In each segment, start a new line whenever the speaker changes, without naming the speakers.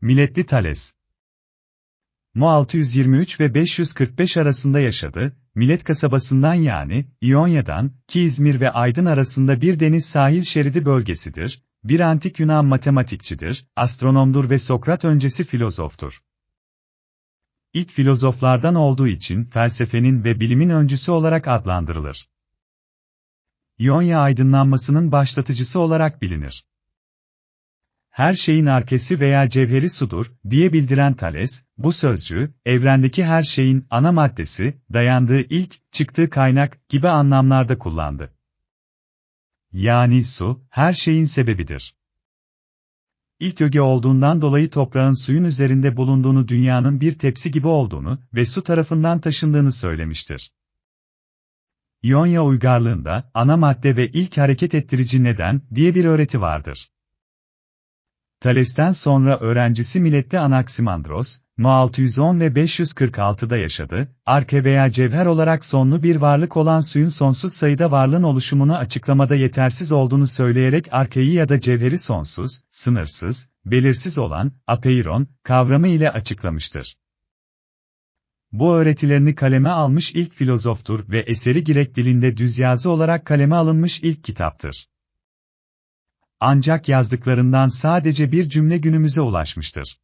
Milletli Thales Mo 623 ve 545 arasında yaşadı, Millet kasabasından yani, İonya'dan, ki İzmir ve Aydın arasında bir deniz sahil şeridi bölgesidir, bir antik Yunan matematikçidir, astronomdur ve Sokrat öncesi filozoftur. İlk filozoflardan olduğu için felsefenin ve bilimin öncüsü olarak adlandırılır. İonya aydınlanmasının başlatıcısı olarak bilinir her şeyin arkesi veya cevheri sudur, diye bildiren Thales, bu sözcüğü, evrendeki her şeyin ana maddesi, dayandığı ilk, çıktığı kaynak gibi anlamlarda kullandı. Yani su, her şeyin sebebidir. İlk öge olduğundan dolayı toprağın suyun üzerinde bulunduğunu dünyanın bir tepsi gibi olduğunu ve su tarafından taşındığını söylemiştir. İonya uygarlığında, ana madde ve ilk hareket ettirici neden, diye bir öğreti vardır. Thales'ten sonra öğrencisi milletli Anaximandros, No 610 ve 546'da yaşadı, arke veya cevher olarak sonlu bir varlık olan suyun sonsuz sayıda varlığın oluşumunu açıklamada yetersiz olduğunu söyleyerek arkeyi ya da cevheri sonsuz, sınırsız, belirsiz olan, apeiron, kavramı ile açıklamıştır. Bu öğretilerini kaleme almış ilk filozoftur ve eseri Girek dilinde düz yazı olarak kaleme alınmış ilk kitaptır. Ancak yazdıklarından sadece bir cümle günümüze ulaşmıştır.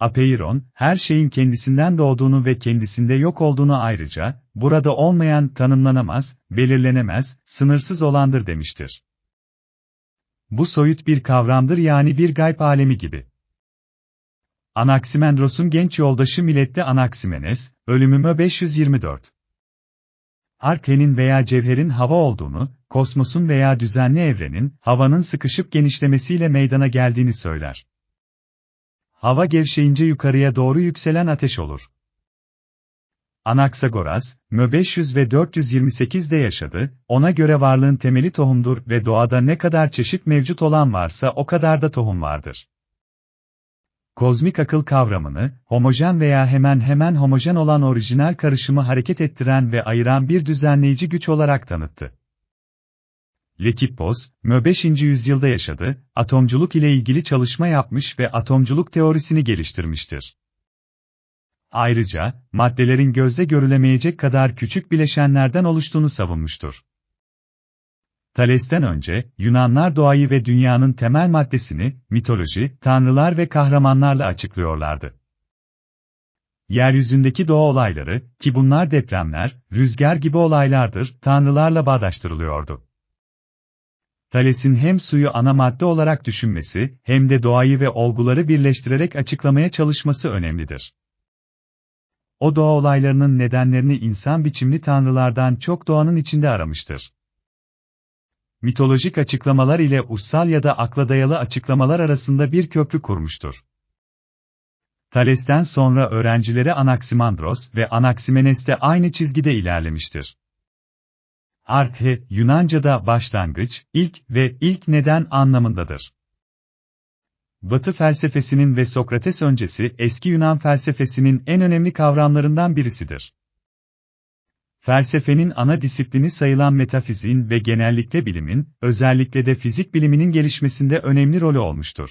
Apeiron, her şeyin kendisinden doğduğunu ve kendisinde yok olduğunu ayrıca, burada olmayan tanımlanamaz, belirlenemez, sınırsız olandır demiştir. Bu soyut bir kavramdır yani bir gayb alemi gibi. Anaximandros'un genç yoldaşı Millet'te Anaximenes, ölümümü 524. Arkenin veya cevherin hava olduğunu, kosmosun veya düzenli evrenin, havanın sıkışıp genişlemesiyle meydana geldiğini söyler. Hava gevşeyince yukarıya doğru yükselen ateş olur. Anaksagoras, Mö 500 ve 428'de yaşadı, ona göre varlığın temeli tohumdur ve doğada ne kadar çeşit mevcut olan varsa o kadar da tohum vardır. Kozmik akıl kavramını, homojen veya hemen hemen homojen olan orijinal karışımı hareket ettiren ve ayıran bir düzenleyici güç olarak tanıttı. Lekipos, Mö 5. yüzyılda yaşadı, atomculuk ile ilgili çalışma yapmış ve atomculuk teorisini geliştirmiştir. Ayrıca, maddelerin gözle görülemeyecek kadar küçük bileşenlerden oluştuğunu savunmuştur. Thales'ten önce, Yunanlar doğayı ve dünyanın temel maddesini, mitoloji, tanrılar ve kahramanlarla açıklıyorlardı. Yeryüzündeki doğa olayları, ki bunlar depremler, rüzgar gibi olaylardır, tanrılarla bağdaştırılıyordu. Thales'in hem suyu ana madde olarak düşünmesi, hem de doğayı ve olguları birleştirerek açıklamaya çalışması önemlidir. O doğa olaylarının nedenlerini insan biçimli tanrılardan çok doğanın içinde aramıştır mitolojik açıklamalar ile ussal ya da akla dayalı açıklamalar arasında bir köprü kurmuştur. Thales'ten sonra öğrencileri Anaximandros ve Anaximenes de aynı çizgide ilerlemiştir. Arke, Yunanca'da başlangıç, ilk ve ilk neden anlamındadır. Batı felsefesinin ve Sokrates öncesi eski Yunan felsefesinin en önemli kavramlarından birisidir. Felsefenin ana disiplini sayılan metafizin ve genellikle bilimin, özellikle de fizik biliminin gelişmesinde önemli rolü olmuştur.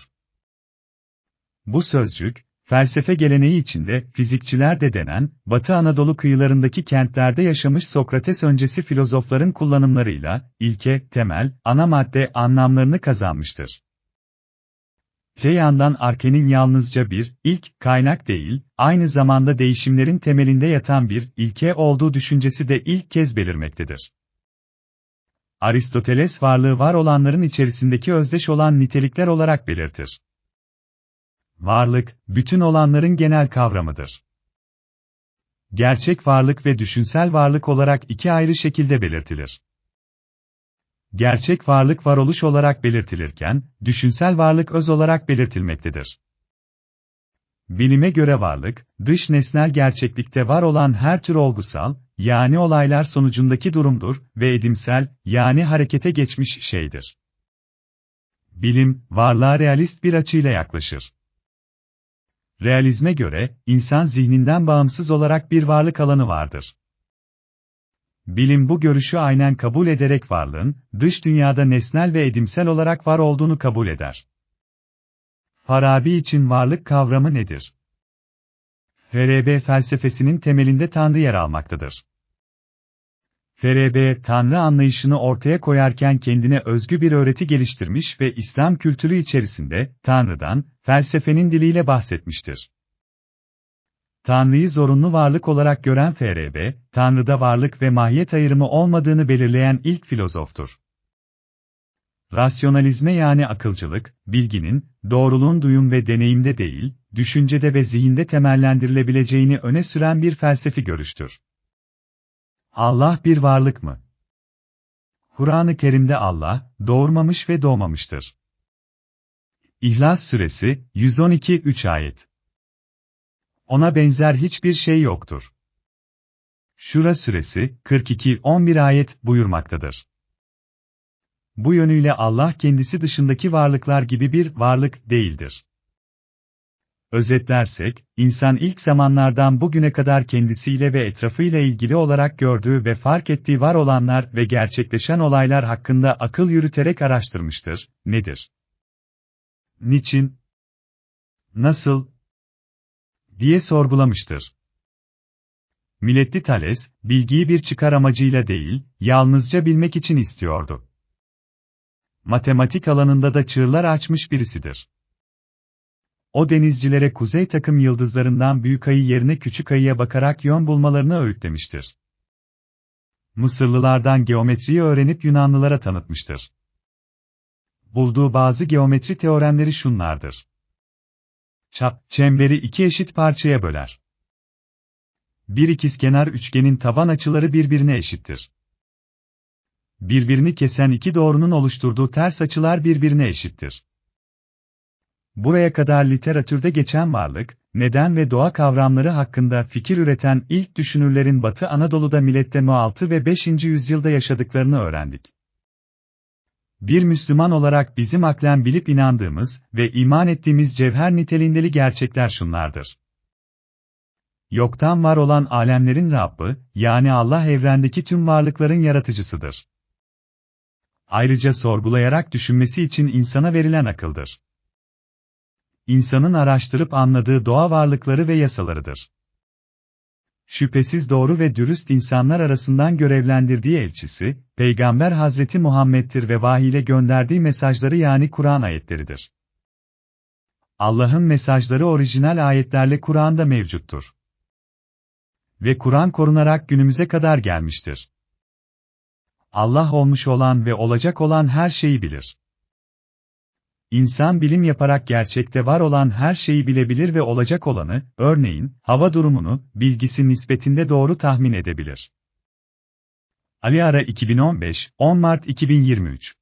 Bu sözcük, felsefe geleneği içinde fizikçiler de denen, Batı Anadolu kıyılarındaki kentlerde yaşamış Sokrates öncesi filozofların kullanımlarıyla, ilke, temel, ana madde anlamlarını kazanmıştır. Öte yandan arkenin yalnızca bir, ilk, kaynak değil, aynı zamanda değişimlerin temelinde yatan bir, ilke olduğu düşüncesi de ilk kez belirmektedir. Aristoteles varlığı var olanların içerisindeki özdeş olan nitelikler olarak belirtir. Varlık, bütün olanların genel kavramıdır. Gerçek varlık ve düşünsel varlık olarak iki ayrı şekilde belirtilir. Gerçek varlık varoluş olarak belirtilirken, düşünsel varlık öz olarak belirtilmektedir. Bilime göre varlık, dış nesnel gerçeklikte var olan her tür olgusal, yani olaylar sonucundaki durumdur ve edimsel, yani harekete geçmiş şeydir. Bilim, varlığa realist bir açıyla yaklaşır. Realizme göre, insan zihninden bağımsız olarak bir varlık alanı vardır. Bilim bu görüşü aynen kabul ederek varlığın, dış dünyada nesnel ve edimsel olarak var olduğunu kabul eder. Farabi için varlık kavramı nedir? FRB felsefesinin temelinde Tanrı yer almaktadır. FRB, Tanrı anlayışını ortaya koyarken kendine özgü bir öğreti geliştirmiş ve İslam kültürü içerisinde, Tanrı'dan, felsefenin diliyle bahsetmiştir. Tanrı'yı zorunlu varlık olarak gören FRB, Tanrı'da varlık ve mahiyet ayrımı olmadığını belirleyen ilk filozoftur. Rasyonalizme yani akılcılık, bilginin, doğruluğun duyum ve deneyimde değil, düşüncede ve zihinde temellendirilebileceğini öne süren bir felsefi görüştür. Allah bir varlık mı? Kur'an-ı Kerim'de Allah, doğurmamış ve doğmamıştır. İhlas Suresi, 112-3 ayet. Ona benzer hiçbir şey yoktur. Şura Suresi, 42-11 ayet buyurmaktadır. Bu yönüyle Allah kendisi dışındaki varlıklar gibi bir varlık değildir. Özetlersek, insan ilk zamanlardan bugüne kadar kendisiyle ve etrafıyla ilgili olarak gördüğü ve fark ettiği var olanlar ve gerçekleşen olaylar hakkında akıl yürüterek araştırmıştır. Nedir? Niçin? Nasıl? Diye sorgulamıştır. Milletli Thales, bilgiyi bir çıkar amacıyla değil, yalnızca bilmek için istiyordu. Matematik alanında da çığırlar açmış birisidir. O denizcilere kuzey takım yıldızlarından büyük ayı yerine küçük ayıya bakarak yön bulmalarını öğütlemiştir. Mısırlılardan geometriyi öğrenip Yunanlılara tanıtmıştır. Bulduğu bazı geometri teoremleri şunlardır. Çap, çemberi iki eşit parçaya böler. Bir ikizkenar üçgenin taban açıları birbirine eşittir. Birbirini kesen iki doğrunun oluşturduğu ters açılar birbirine eşittir. Buraya kadar literatürde geçen varlık, neden ve doğa kavramları hakkında fikir üreten ilk düşünürlerin Batı Anadolu'da miletten 6 ve 5. yüzyılda yaşadıklarını öğrendik. Bir Müslüman olarak bizim aklen bilip inandığımız ve iman ettiğimiz cevher niteliğindeli gerçekler şunlardır. Yoktan var olan alemlerin Rabbi, yani Allah evrendeki tüm varlıkların yaratıcısıdır. Ayrıca sorgulayarak düşünmesi için insana verilen akıldır insanın araştırıp anladığı doğa varlıkları ve yasalarıdır. Şüphesiz doğru ve dürüst insanlar arasından görevlendirdiği elçisi, Peygamber Hazreti Muhammed'tir ve vahiyle gönderdiği mesajları yani Kur'an ayetleridir. Allah'ın mesajları orijinal ayetlerle Kur'an'da mevcuttur. Ve Kur'an korunarak günümüze kadar gelmiştir. Allah olmuş olan ve olacak olan her şeyi bilir. İnsan bilim yaparak gerçekte var olan her şeyi bilebilir ve olacak olanı, örneğin, hava durumunu, bilgisi nispetinde doğru tahmin edebilir. Ali Ara 2015, 10 Mart 2023